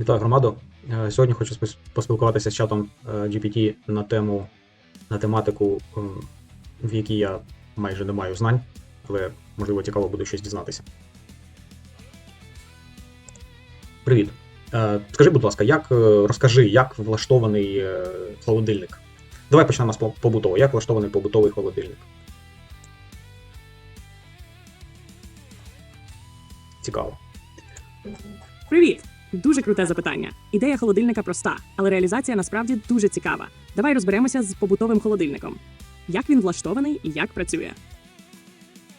Вітаю громаду. Е, Сьогодні хочу поспілкуватися з чатом е, GPT на тему на тематику, е, в якій я майже не маю знань, але можливо цікаво буде щось дізнатися. Привіт. Скажи, будь ласка, як розкажи, як влаштований холодильник? Давай почнемо з по- побутового. Як влаштований побутовий холодильник? Цікаво. Привіт! Дуже круте запитання. Ідея холодильника проста, але реалізація насправді дуже цікава. Давай розберемося з побутовим холодильником. Як він влаштований і як працює.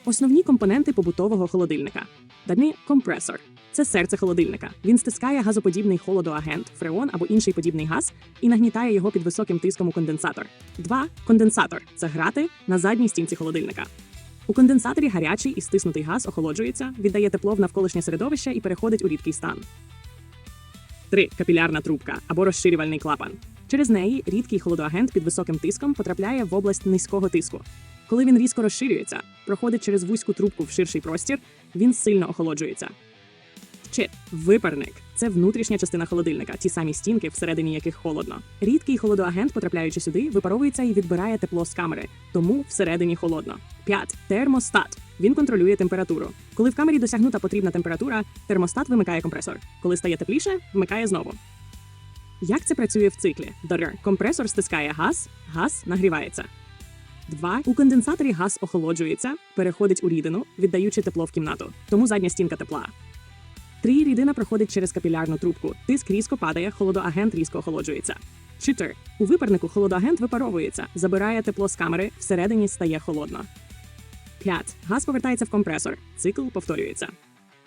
Основні компоненти побутового холодильника. Дані компресор. Це серце холодильника. Він стискає газоподібний холодоагент, фреон або інший подібний газ і нагнітає його під високим тиском у конденсатор. Два конденсатор це грати на задній стінці холодильника. У конденсаторі гарячий і стиснутий газ охолоджується, віддає тепло в навколишнє середовище і переходить у рідкий стан. 3. Капілярна трубка або розширювальний клапан. Через неї рідкий холодоагент під високим тиском потрапляє в область низького тиску. Коли він різко розширюється, проходить через вузьку трубку в ширший простір, він сильно охолоджується. Чи випарник це внутрішня частина холодильника, ті самі стінки, всередині яких холодно. Рідкий холодоагент, потрапляючи сюди, випаровується і відбирає тепло з камери, тому всередині холодно. 5. Термостат. Він контролює температуру. Коли в камері досягнута потрібна температура, термостат вимикає компресор. Коли стає тепліше, вмикає знову. Як це працює в циклі? Др. Компресор стискає газ, газ нагрівається. 2. У конденсаторі газ охолоджується, переходить у рідину, віддаючи тепло в кімнату. Тому задня стінка тепла. 3. Рідина проходить через капілярну трубку. Тиск різко падає, холодоагент різко охолоджується. 4. У випарнику холодоагент випаровується, забирає тепло з камери, всередині стає холодно. 5. Газ повертається в компресор. Цикл повторюється.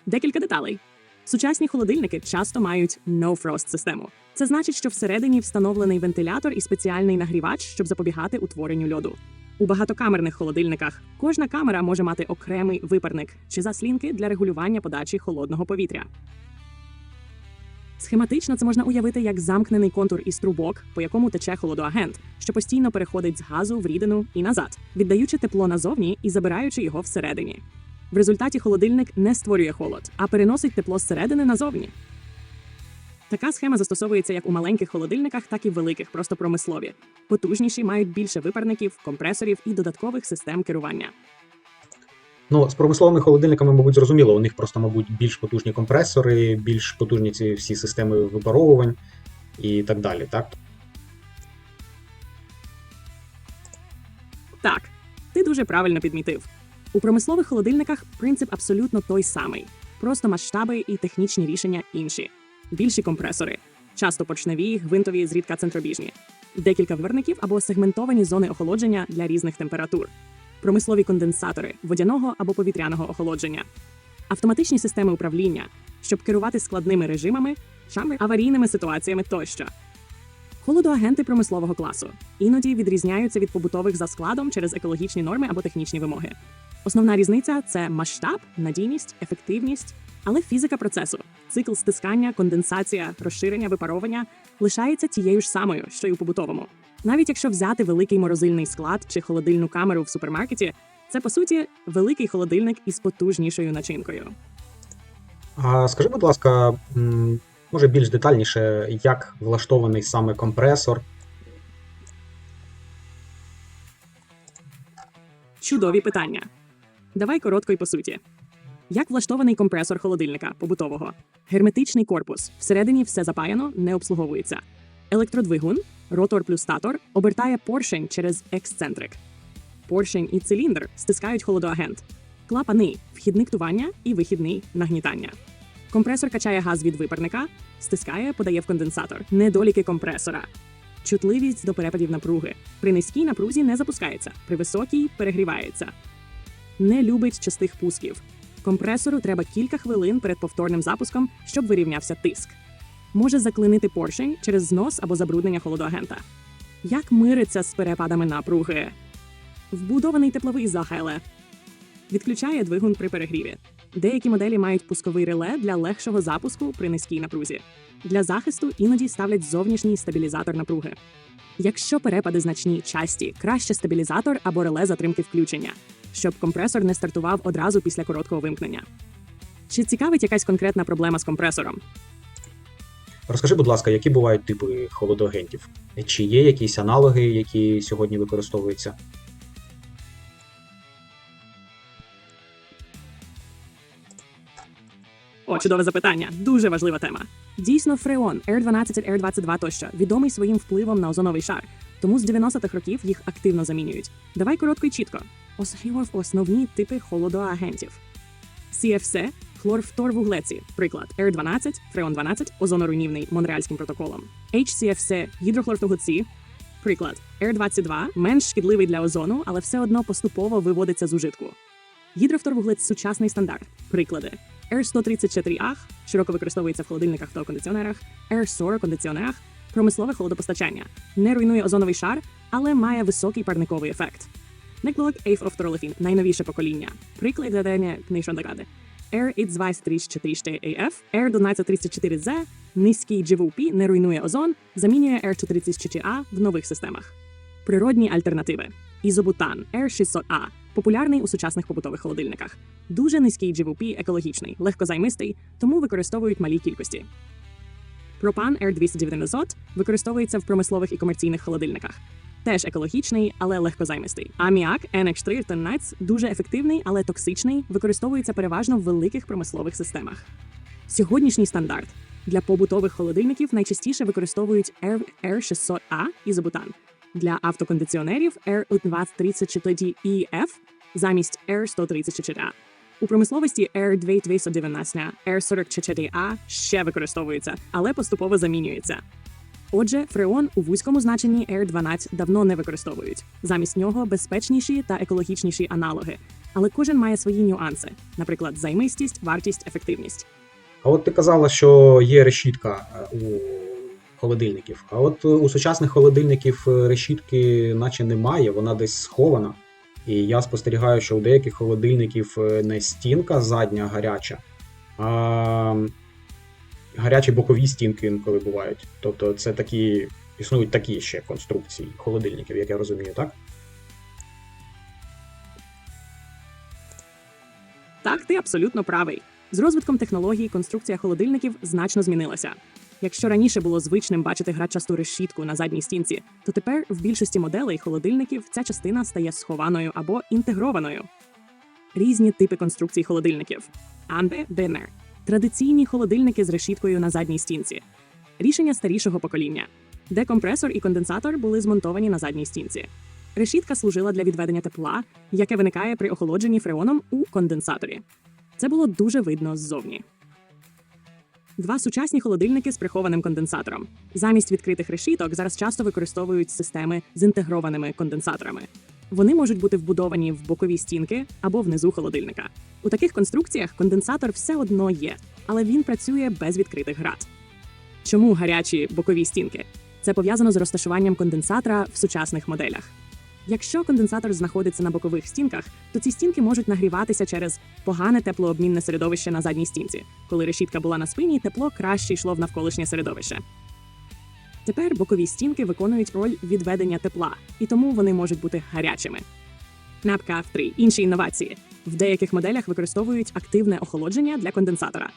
Декілька деталей. Сучасні холодильники часто мають no-frost систему. Це значить, що всередині встановлений вентилятор і спеціальний нагрівач, щоб запобігати утворенню льоду. У багатокамерних холодильниках кожна камера може мати окремий випарник чи заслінки для регулювання подачі холодного повітря. Схематично це можна уявити як замкнений контур із трубок, по якому тече холодоагент, що постійно переходить з газу в рідину і назад, віддаючи тепло назовні і забираючи його всередині. В результаті холодильник не створює холод, а переносить тепло зсередини назовні. Така схема застосовується як у маленьких холодильниках, так і в великих, просто промислові. Потужніші мають більше випарників, компресорів і додаткових систем керування. Ну, з промисловими холодильниками, мабуть, зрозуміло, у них просто, мабуть, більш потужні компресори, більш потужні ці всі системи випаровувань і так далі, так? Так, ти дуже правильно підмітив. У промислових холодильниках принцип абсолютно той самий, просто масштаби і технічні рішення інші. Більші компресори, часто поршневі, гвинтові, зрідка центробіжні, декілька виверників або сегментовані зони охолодження для різних температур, промислові конденсатори водяного або повітряного охолодження, автоматичні системи управління, щоб керувати складними режимами, шами, аварійними ситуаціями тощо. Холодоагенти промислового класу іноді відрізняються від побутових за складом через екологічні норми або технічні вимоги. Основна різниця це масштаб, надійність, ефективність, але фізика процесу, цикл стискання, конденсація, розширення, випаровування лишається тією ж самою, що й у побутовому. Навіть якщо взяти великий морозильний склад чи холодильну камеру в супермаркеті, це по суті великий холодильник із потужнішою начинкою. А скажи, будь ласка, може більш детальніше, як влаштований саме компресор? Чудові питання. Давай коротко і по суті. Як влаштований компресор холодильника побутового? Герметичний корпус. Всередині все запаяно, не обслуговується. Електродвигун, ротор плюс статор обертає поршень через ексцентрик. Поршень і циліндр стискають холодоагент. Клапани вхідник тування і вихідний нагнітання. Компресор качає газ від випарника, стискає, подає в конденсатор. Недоліки компресора. Чутливість до перепадів напруги. При низькій напрузі не запускається, при високій перегрівається. Не любить частих пусків. Компресору треба кілька хвилин перед повторним запуском, щоб вирівнявся тиск. Може заклинити поршень через знос або забруднення холодоагента. Як мириться з перепадами напруги? Вбудований тепловий захайле. Відключає двигун при перегріві. Деякі моделі мають пусковий реле для легшого запуску при низькій напрузі. Для захисту іноді ставлять зовнішній стабілізатор напруги. Якщо перепади значні часті, краще стабілізатор або реле затримки включення, щоб компресор не стартував одразу після короткого вимкнення. Чи цікавить якась конкретна проблема з компресором? Розкажи, будь ласка, які бувають типи холодоагентів? Чи є якісь аналоги, які сьогодні використовуються? О, чудове запитання. Дуже важлива тема. Дійсно, фреон, R12, R22 тощо відомий своїм впливом на озоновий шар. Тому з 90-х років їх активно замінюють. Давай коротко і чітко. Ось основні типи холодоагентів. CFC – хлорфторвуглеці, приклад R12, фреон 12, озоноруйнівний Монреальським протоколом. HCFC – гідрохлортуглеці, приклад R22 менш шкідливий для озону, але все одно поступово виводиться з ужитку. Гідрофторвуглець сучасний стандарт. Приклади: R134А широко використовується в холодильниках та кондиціонерах, R40 кондиціонерах, промислове холодопостачання. Не руйнує озоновий шар, але має високий парниковий ефект. Неклок Ейфофторолефін – найновіше покоління. Приклад додання книжної ради. R824AF, R1234Z, низький GVP не руйнує озон, замінює R134A в нових системах. Природні альтернативи. Ізобутан R600A популярний у сучасних побутових холодильниках. Дуже низький GVP, екологічний, легкозаймистий, тому використовують малі кількості. Пропан R290 використовується в промислових і комерційних холодильниках. Теж екологічний, але легкозаймистий. Аміак NX3 Tonnights дуже ефективний, але токсичний, використовується переважно в великих промислових системах. Сьогоднішній стандарт для побутових холодильників найчастіше використовують R600A ізобутан. Для автокондиціонерів R234EF замість R134A. У промисловості R2219, R44A ще використовується, але поступово замінюється. Отже, фреон у вузькому значенні R12 давно не використовують. Замість нього безпечніші та екологічніші аналоги. Але кожен має свої нюанси, наприклад, займистість, вартість, ефективність. А от ти казала, що є решітка е, у холодильників. А от е, у сучасних холодильників е, решітки, наче немає, вона десь схована. І я спостерігаю, що у деяких холодильників не стінка задня гаряча, а гарячі бокові стінки інколи бувають. Тобто це такі, існують такі ще конструкції холодильників, як я розумію, так? Так, ти абсолютно правий. З розвитком технологій конструкція холодильників значно змінилася. Якщо раніше було звичним бачити грачасту решітку на задній стінці, то тепер в більшості моделей холодильників ця частина стає схованою або інтегрованою. Різні типи конструкцій холодильників. Анбе Бенер традиційні холодильники з решіткою на задній стінці. Рішення старішого покоління, де компресор і конденсатор були змонтовані на задній стінці. Решітка служила для відведення тепла, яке виникає при охолодженні фреоном у конденсаторі. Це було дуже видно ззовні. Два сучасні холодильники з прихованим конденсатором. Замість відкритих решіток зараз часто використовують системи з інтегрованими конденсаторами. Вони можуть бути вбудовані в бокові стінки або внизу холодильника. У таких конструкціях конденсатор все одно є, але він працює без відкритих град. Чому гарячі бокові стінки? Це пов'язано з розташуванням конденсатора в сучасних моделях. Якщо конденсатор знаходиться на бокових стінках, то ці стінки можуть нагріватися через погане теплообмінне середовище на задній стінці. Коли решітка була на спині, тепло краще йшло в навколишнє середовище. Тепер бокові стінки виконують роль відведення тепла, і тому вони можуть бути гарячими. NAPCAF 3 інші інновації. В деяких моделях використовують активне охолодження для конденсатора,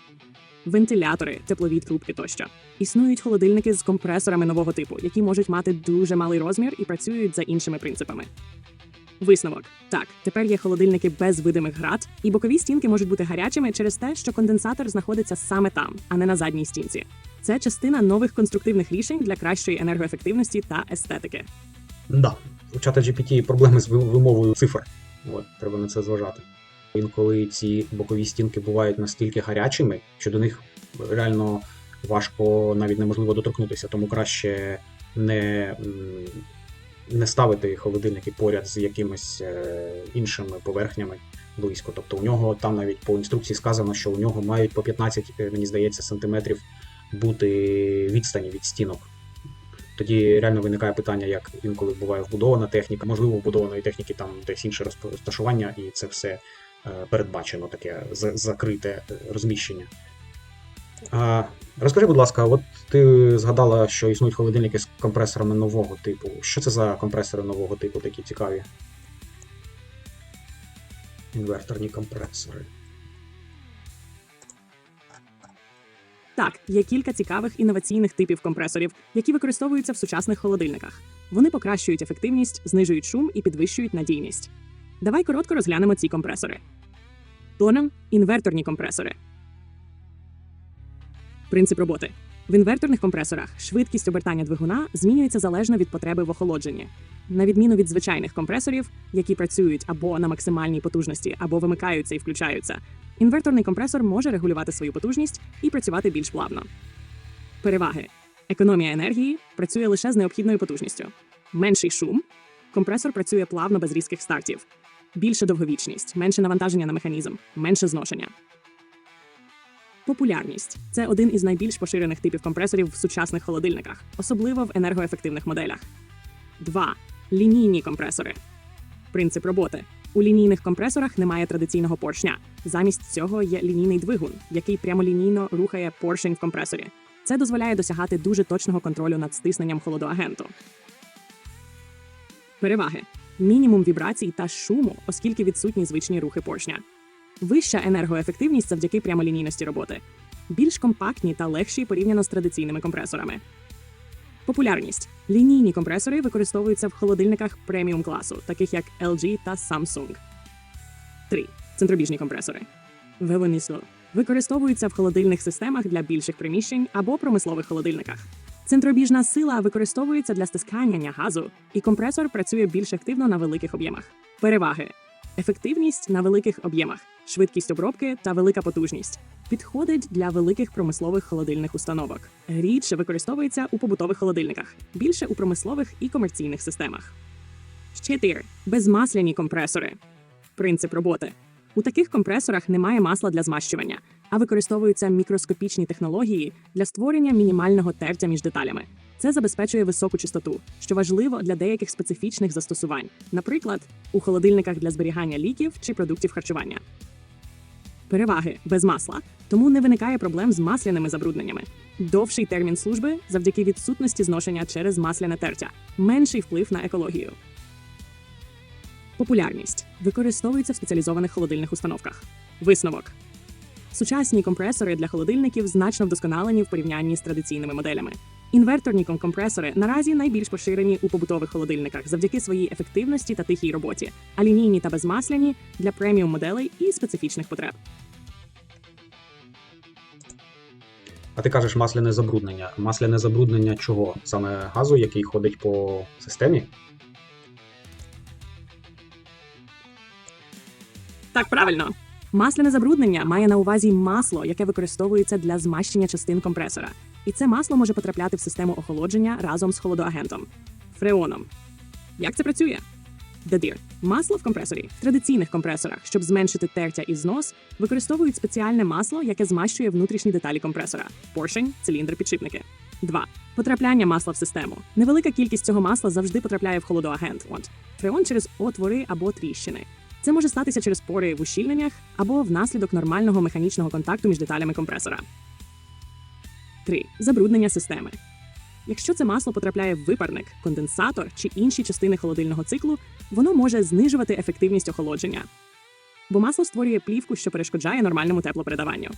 вентилятори, теплові трубки тощо. Існують холодильники з компресорами нового типу, які можуть мати дуже малий розмір і працюють за іншими принципами. Висновок так, тепер є холодильники без видимих град, і бокові стінки можуть бути гарячими через те, що конденсатор знаходиться саме там, а не на задній стінці. Це частина нових конструктивних рішень для кращої енергоефективності та естетики. Да. У чата проблеми з вимовою цифр. От, треба на це зважати. Інколи ці бокові стінки бувають настільки гарячими, що до них реально важко, навіть неможливо доторкнутися, тому краще не, не ставити холодильники поряд з якимись е, іншими поверхнями близько. Тобто у нього там навіть по інструкції сказано, що у нього мають по 15, е, мені здається, сантиметрів бути відстані від стінок. Тоді реально виникає питання, як інколи буває вбудована техніка. Можливо, вбудованої техніки там десь інше розташування, і це все е, передбачено, таке за- закрите е, розміщення. А, розкажи, будь ласка, от ти згадала, що існують холодильники з компресорами нового типу. Що це за компресори нового типу, такі цікаві? Інверторні компресори. Так, є кілька цікавих інноваційних типів компресорів, які використовуються в сучасних холодильниках. Вони покращують ефективність, знижують шум і підвищують надійність. Давай коротко розглянемо ці компресори. Тоном інверторні компресори. Принцип роботи. В інверторних компресорах швидкість обертання двигуна змінюється залежно від потреби в охолодженні. На відміну від звичайних компресорів, які працюють або на максимальній потужності, або вимикаються і включаються, інверторний компресор може регулювати свою потужність і працювати більш плавно. Переваги: економія енергії працює лише з необхідною потужністю, менший шум, компресор працює плавно без різких стартів, більша довговічність, менше навантаження на механізм, менше зношення. Популярність це один із найбільш поширених типів компресорів в сучасних холодильниках, особливо в енергоефективних моделях. 2. Лінійні компресори. Принцип роботи. У лінійних компресорах немає традиційного поршня. Замість цього є лінійний двигун, який прямолінійно рухає поршень в компресорі. Це дозволяє досягати дуже точного контролю над стисненням холодоагенту. Переваги: мінімум вібрацій та шуму, оскільки відсутні звичні рухи поршня. Вища енергоефективність завдяки прямолінійності роботи. Більш компактні та легші порівняно з традиційними компресорами. Популярність. Лінійні компресори використовуються в холодильниках преміум класу, таких як LG та Samsung. 3. Центробіжні компресори. Велонісо. Використовуються в холодильних системах для більших приміщень або промислових холодильниках. Центробіжна сила використовується для стискання газу, і компресор працює більш активно на великих об'ємах. Переваги: ефективність на великих об'ємах, швидкість обробки та велика потужність. Підходить для великих промислових холодильних установок. Рідше використовується у побутових холодильниках, більше у промислових і комерційних системах. 4. Безмасляні компресори. Принцип роботи. У таких компресорах немає масла для змащування, а використовуються мікроскопічні технології для створення мінімального тертя між деталями. Це забезпечує високу чистоту, що важливо для деяких специфічних застосувань, наприклад, у холодильниках для зберігання ліків чи продуктів харчування. Переваги без масла, тому не виникає проблем з масляними забрудненнями. Довший термін служби завдяки відсутності зношення через масляне тертя, менший вплив на екологію. Популярність використовується в спеціалізованих холодильних установках. Висновок. Сучасні компресори для холодильників значно вдосконалені в порівнянні з традиційними моделями. Інверторні компресори наразі найбільш поширені у побутових холодильниках завдяки своїй ефективності та тихій роботі, а лінійні та безмасляні для преміум моделей і специфічних потреб. А ти кажеш масляне забруднення. Масляне забруднення чого? Саме газу, який ходить по системі? Так, правильно. Масляне забруднення має на увазі масло, яке використовується для змащення частин компресора. І це масло може потрапляти в систему охолодження разом з холодоагентом фреоном. Як це працює? Дедір. Масло в компресорі в традиційних компресорах, щоб зменшити тертя і знос, використовують спеціальне масло, яке змащує внутрішні деталі компресора поршень, циліндр, підшипники. 2. Потрапляння масла в систему. Невелика кількість цього масла завжди потрапляє в холодоагент. От фреон через отвори або тріщини. Це може статися через пори в ущільненнях або внаслідок нормального механічного контакту між деталями компресора. 3. Забруднення системи. Якщо це масло потрапляє в випарник, конденсатор чи інші частини холодильного циклу, воно може знижувати ефективність охолодження. Бо масло створює плівку, що перешкоджає нормальному теплопередаванню.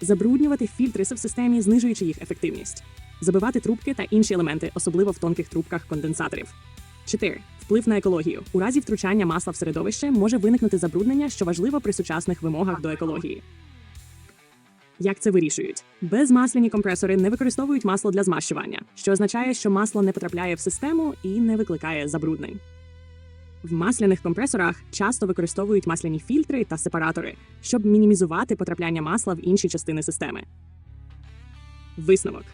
Забруднювати фільтри в системі, знижуючи їх ефективність. Забивати трубки та інші елементи, особливо в тонких трубках конденсаторів. 4. Вплив на екологію. У разі втручання масла в середовище може виникнути забруднення, що важливо при сучасних вимогах до екології. Як це вирішують? Безмасляні компресори не використовують масло для змащування, що означає, що масло не потрапляє в систему і не викликає забруднень. В масляних компресорах часто використовують масляні фільтри та сепаратори, щоб мінімізувати потрапляння масла в інші частини системи. Висновок.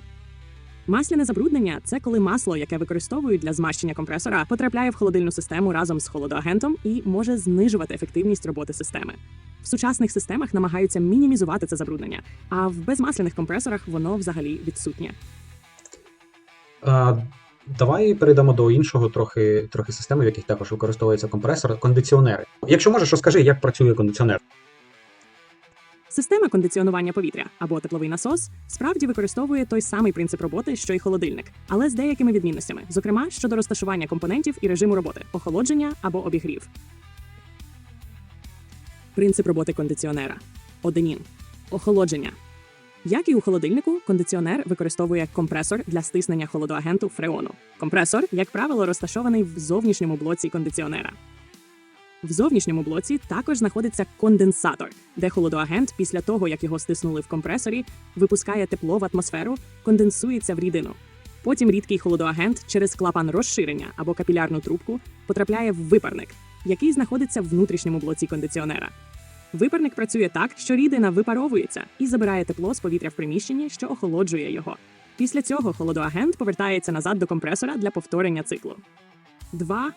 Масляне забруднення це коли масло, яке використовують для змащення компресора, потрапляє в холодильну систему разом з холодоагентом і може знижувати ефективність роботи системи. В сучасних системах намагаються мінімізувати це забруднення, а в безмасляних компресорах воно взагалі відсутнє. А, давай перейдемо до іншого трохи, трохи системи, в яких також використовується компресор, кондиціонери. Якщо можеш, розкажи, як працює кондиціонер. Система кондиціонування повітря або тепловий насос справді використовує той самий принцип роботи, що й холодильник, але з деякими відмінностями, зокрема щодо розташування компонентів і режиму роботи, охолодження або обігрів. Принцип роботи кондиціонера. Оденін. Охолодження. Як і у холодильнику, кондиціонер використовує компресор для стиснення холодоагенту фреону. Компресор, як правило, розташований в зовнішньому блоці кондиціонера. В зовнішньому блоці також знаходиться конденсатор, де холодоагент, після того як його стиснули в компресорі, випускає тепло в атмосферу, конденсується в рідину. Потім рідкий холодоагент через клапан розширення або капілярну трубку потрапляє в випарник, який знаходиться в внутрішньому блоці кондиціонера. Випарник працює так, що рідина випаровується і забирає тепло з повітря в приміщенні, що охолоджує його. Після цього холодоагент повертається назад до компресора для повторення циклу. 2.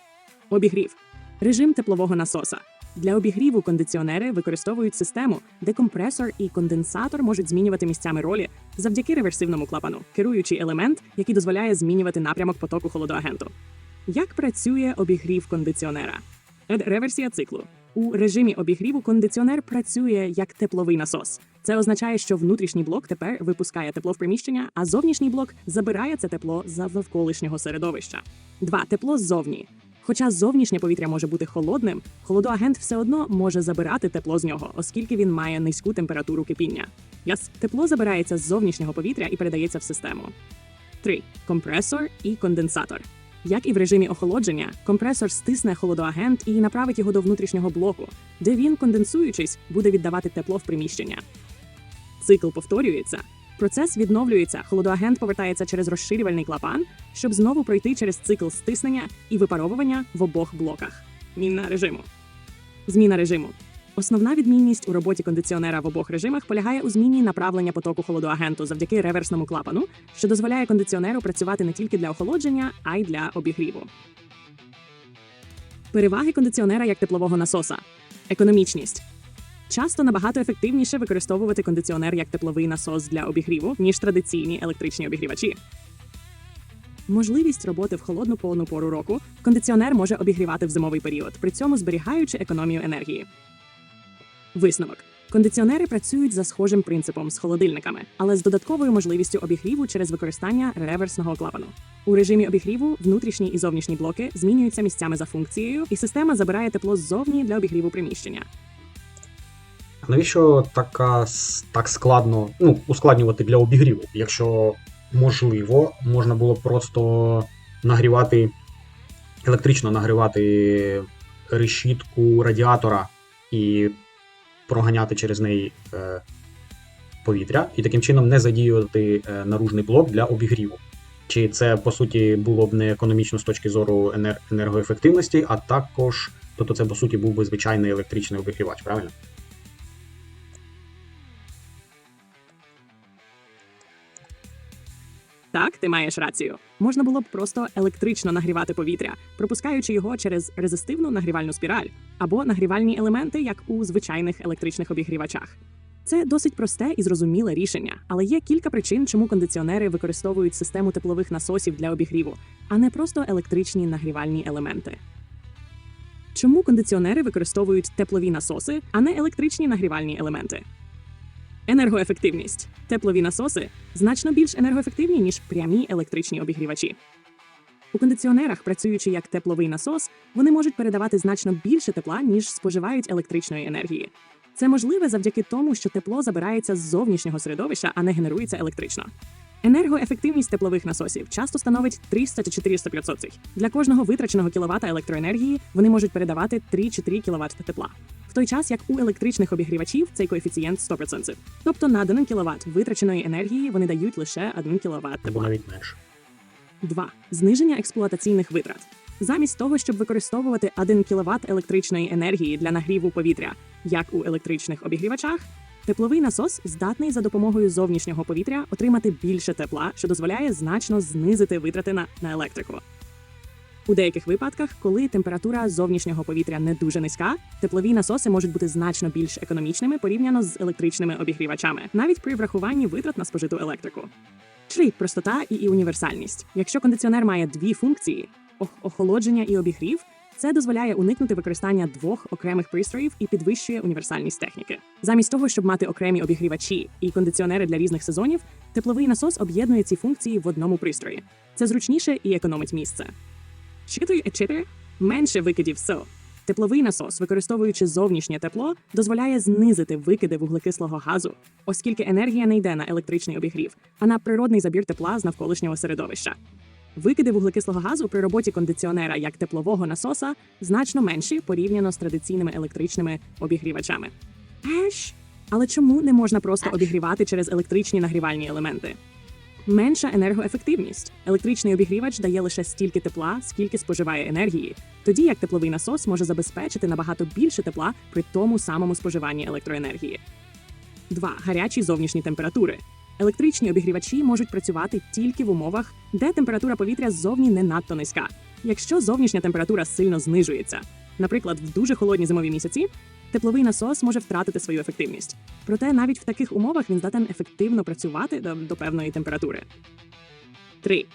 Обігрів. Режим теплового насоса. Для обігріву кондиціонери використовують систему, де компресор і конденсатор можуть змінювати місцями ролі завдяки реверсивному клапану, керуючий елемент, який дозволяє змінювати напрямок потоку холодоагенту. Як працює обігрів кондиціонера? Реверсія циклу. У режимі обігріву кондиціонер працює як тепловий насос. Це означає, що внутрішній блок тепер випускає тепло в приміщення, а зовнішній блок забирає це тепло за навколишнього середовища. 2. Тепло ззовні. Хоча зовнішнє повітря може бути холодним, холодоагент все одно може забирати тепло з нього, оскільки він має низьку температуру кипіння. Яс, тепло забирається з зовнішнього повітря і передається в систему. 3. Компресор і конденсатор. Як і в режимі охолодження, компресор стисне холодоагент і направить його до внутрішнього блоку, де він, конденсуючись, буде віддавати тепло в приміщення. Цикл повторюється. Процес відновлюється, холодоагент повертається через розширювальний клапан, щоб знову пройти через цикл стиснення і випаровування в обох блоках. Зміна режиму. Зміна режиму. Основна відмінність у роботі кондиціонера в обох режимах полягає у зміні направлення потоку холодоагенту завдяки реверсному клапану, що дозволяє кондиціонеру працювати не тільки для охолодження, а й для обігріву. Переваги кондиціонера як теплового насоса. Економічність. Часто набагато ефективніше використовувати кондиціонер як тепловий насос для обігріву, ніж традиційні електричні обігрівачі. Можливість роботи в холодну повну пору року кондиціонер може обігрівати в зимовий період, при цьому зберігаючи економію енергії. Висновок. Кондиціонери працюють за схожим принципом з холодильниками, але з додатковою можливістю обігріву через використання реверсного клапану. У режимі обігріву внутрішні і зовнішні блоки змінюються місцями за функцією, і система забирає тепло ззовні для обігріву приміщення. Навіщо така, так складно ну, ускладнювати для обігріву? Якщо можливо, можна було просто нагрівати, електрично нагрівати решітку радіатора і проганяти через неї е, повітря, і таким чином не задіювати е, наружний блок для обігріву. Чи це по суті було б не економічно з точки зору енер- енергоефективності, а також, тобто це по суті був би звичайний електричний обігрівач, правильно? Так, ти маєш рацію. Можна було б просто електрично нагрівати повітря, пропускаючи його через резистивну нагрівальну спіраль або нагрівальні елементи, як у звичайних електричних обігрівачах. Це досить просте і зрозуміле рішення, але є кілька причин, чому кондиціонери використовують систему теплових насосів для обігріву, а не просто електричні нагрівальні елементи. Чому кондиціонери використовують теплові насоси, а не електричні нагрівальні елементи? Енергоефективність. Теплові насоси значно більш енергоефективні, ніж прямі електричні обігрівачі. У кондиціонерах, працюючи як тепловий насос, вони можуть передавати значно більше тепла, ніж споживають електричної енергії. Це можливе завдяки тому, що тепло забирається з зовнішнього середовища, а не генерується електрично. Енергоефективність теплових насосів часто становить 300 чи 400%. Для кожного витраченого кіловата електроенергії вони можуть передавати 3 чи 3 кВт тепла. Той час як у електричних обігрівачів цей коефіцієнт 100%. Тобто на 1 кВт витраченої енергії вони дають лише 1 кВт тепла. навіть менше. 2. Зниження експлуатаційних витрат. Замість того, щоб використовувати 1 кВт електричної енергії для нагріву повітря, як у електричних обігрівачах, тепловий насос здатний за допомогою зовнішнього повітря отримати більше тепла, що дозволяє значно знизити витрати на, на електрику. У деяких випадках, коли температура зовнішнього повітря не дуже низька, теплові насоси можуть бути значно більш економічними порівняно з електричними обігрівачами, навіть при врахуванні витрат на спожиту електрику. 3. простота і універсальність. Якщо кондиціонер має дві функції охолодження і обігрів, це дозволяє уникнути використання двох окремих пристроїв і підвищує універсальність техніки. Замість того, щоб мати окремі обігрівачі і кондиціонери для різних сезонів, тепловий насос об'єднує ці функції в одному пристрої. Це зручніше і економить місце. 4 4 менше викидів СО. Тепловий насос, використовуючи зовнішнє тепло, дозволяє знизити викиди вуглекислого газу, оскільки енергія не йде на електричний обігрів, а на природний забір тепла з навколишнього середовища. Викиди вуглекислого газу при роботі кондиціонера як теплового насоса значно менші порівняно з традиційними електричними обігрівачами. Еш! Але чому не можна просто обігрівати через електричні нагрівальні елементи? Менша енергоефективність. Електричний обігрівач дає лише стільки тепла, скільки споживає енергії, тоді як тепловий насос може забезпечити набагато більше тепла при тому самому споживанні електроенергії. 2. Гарячі зовнішні температури. Електричні обігрівачі можуть працювати тільки в умовах, де температура повітря ззовні не надто низька. Якщо зовнішня температура сильно знижується, наприклад, в дуже холодні зимові місяці, тепловий насос може втратити свою ефективність. Проте навіть в таких умовах він здатен ефективно працювати до, до певної температури. 3.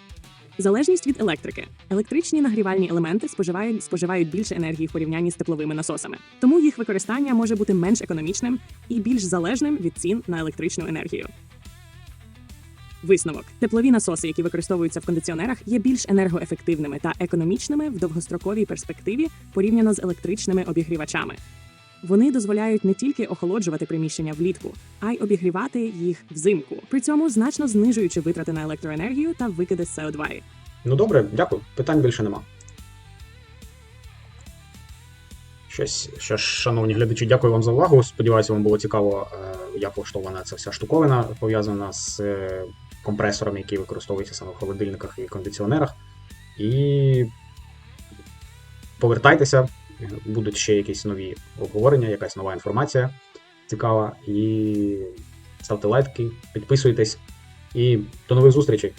Залежність від електрики. Електричні нагрівальні елементи споживають, споживають більше енергії в порівнянні з тепловими насосами, тому їх використання може бути менш економічним і більш залежним від цін на електричну енергію. Висновок: теплові насоси, які використовуються в кондиціонерах, є більш енергоефективними та економічними в довгостроковій перспективі порівняно з електричними обігрівачами. Вони дозволяють не тільки охолоджувати приміщення влітку, а й обігрівати їх взимку, при цьому значно знижуючи витрати на електроенергію та викиди СО2. Ну добре, дякую. Питань більше нема. Щось, що ж, шановні глядачі, дякую вам за увагу. Сподіваюся, вам було цікаво, е, як влаштована ця вся штуковина, пов'язана з е, компресором, який використовується саме в холодильниках і кондиціонерах. І повертайтеся, будуть ще якісь нові обговорення, якась нова інформація цікава. І ставте лайки, підписуйтесь. І до нових зустрічей!